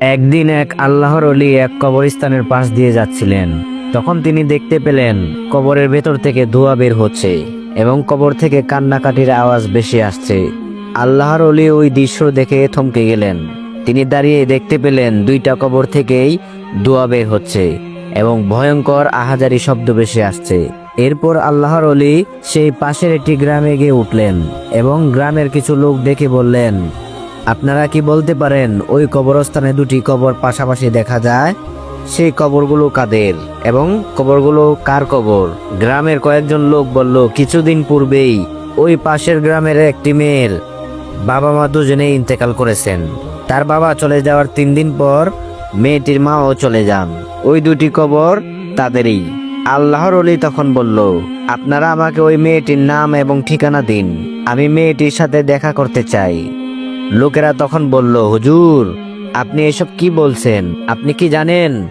একদিন এক আল্লাহর অলি এক কবরস্থানের পাশ দিয়ে যাচ্ছিলেন। তখন তিনি দেখতে পেলেন কবরের ভেতর থেকে ধোঁয়া বের হচ্ছে এবং কবর থেকে কান্নাকাটির আওয়াজ বেশি আসছে। আল্লাহর অলি ওই দৃশ্য দেখে থমকে গেলেন। তিনি দাঁড়িয়ে দেখতে পেলেন দুইটা কবর থেকেই ধোঁয়া বের হচ্ছে এবং ভয়ঙ্কর আহাজারি শব্দ বেশি আসছে। এরপর আল্লাহর অলি সেই পাশের একটি গ্রামে গিয়ে উঠলেন এবং গ্রামের কিছু লোক দেখে বললেন আপনারা কি বলতে পারেন, ওই কবরস্থানে দুটি কবর পাশাপাশি দেখা যায়? সেই কবরগুলো কাদের? এবং কবরগুলো কার কবর? গ্রামের কয়েকজন লোক বলল, কিছুদিন পূর্বেই ওই পাশের গ্রামের একটি মেয়ের বাবা মা দুজনে ইন্তেকাল করেছেন। তার বাবা চলে যাওয়ার তিন দিন পর মেয়েটির মাও চলে যান। ওই দুটি কবর তাদেরই। আল্লাহর অলি তখন বলল, আপনারা আমাকে ওই মেয়েটির নাম এবং ঠিকানা দিন। আমি মেয়েটির সাথে দেখা করতে চাই। লোকেরা তখন বলল, হুজুর, আপনি এসব কি বলছেন? আপনি কি জানেন?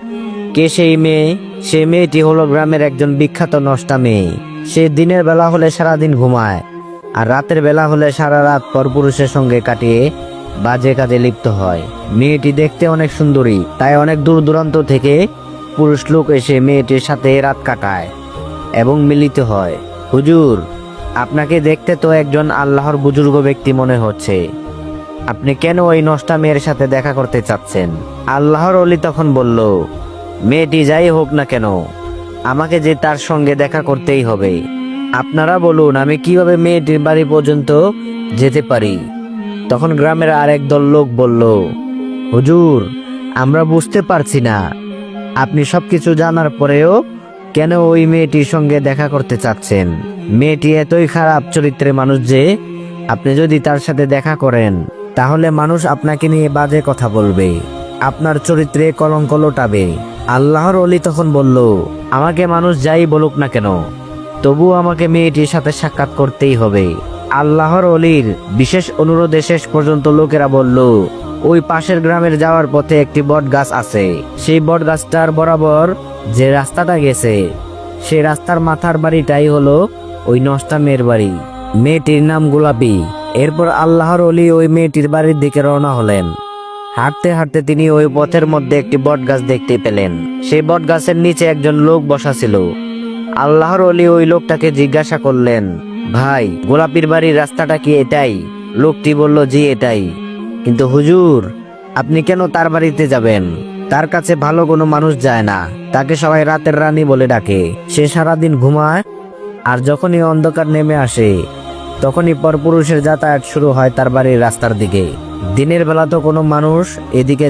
কে সেই মেয়ে? সেই মেয়েটি হলো গ্রামের একজন বিখ্যাত নষ্টা মেয়ে। সে দিনের বেলা হলে সারাদিন ঘুমায় আর রাতের বেলা হলে সারা রাত পরপুরুষের সঙ্গে কাটিয়ে বাজে কাজে লিপ্ত হয়। মেয়েটি দেখতে অনেক সুন্দরী, তাই অনেক দূর দূরান্ত থেকে পুরুষ লোক এসে মেয়েটির সাথে রাত কাটায় এবং মিলিত হয়। হুজুর, আপনাকে দেখতে তো একজন আল্লাহর বুজুর্গ ব্যক্তি মনে হচ্ছে। আপনি কেন ওই নষ্টা মেয়ের সাথে দেখা করতে চাচ্ছেন? আল্লাহর অলি তখন বলল, মেয়েটি যাই হোক না কেন, আমাকে যে তার সঙ্গে দেখা করতেই হবে। আপনারা বলুন, আমি কীভাবে মেয়েটির বাড়ি পর্যন্ত যেতে পারি? তখন গ্রামের আরেক দল লোক বলল, হুজুর, আমরা বুঝতে পারছি না। আপনি সবকিছু জানার পরেও কেন ওই মেয়েটির সঙ্গে দেখা করতে চাচ্ছেন? মেয়েটি এতই খারাপ চরিত্রের মানুষ যে আপনি যদি তার সাথে দেখা করেন তাহলে মানুষ আপনাকে নিয়ে বাজে কথা বলবে। আপনার চরিত্রে কলঙ্ক লোটাবে। আল্লাহর অলি তখন বলল, আমাকে মানুষ যাই বলুক না কেন তবু আমাকে মেয়েটির সাথে সাক্ষাৎ করতেই হবে। আল্লাহর অলির বিশেষ অনুরোধে শেষ পর্যন্ত লোকেরা বলল, ওই পাশের গ্রামের যাওয়ার পথে একটি বট গাছ আছে। সেই বট গাছটার বরাবর যে রাস্তাটা গেছে সেই রাস্তার মাথার বাড়িটাই হলো ওই নষ্টা মেয়ের বাড়ি। মেয়েটির নাম গোলাপি। এরপর আল্লাহর অলি ওই মেয়েটির বাড়ির দিকে রওনা হলেন। হাঁটতে হাঁটতে তিনি ওই পথের মধ্যে একটি বট গাছ দেখতে পেলেন। সেই বট গাছের নিচে একজন লোক বসা ছিল। আল্লাহর অলি ওই লোকটাকে জিজ্ঞাসা করলেন, ভাই, গোলাপির বাড়ির রাস্তাটা কি এটাই? লোকটি বলল, জি, এটাই। কিন্তু হুজুর, আপনি কেন তার বাড়িতে যাবেন? তার কাছে ভালো কোনো মানুষ যায় না। তাকে সবাই রাতের রানী বলে ডাকে। সে সারাদিন ঘুমায় আর যখনই অন্ধকার নেমে আসে তখনই পরপুরুষের যাতায়াত শুরু হয় তার বাড়ির রাস্তার দিকে। দিনের বেলা তো কোনো মানুষ এদিকে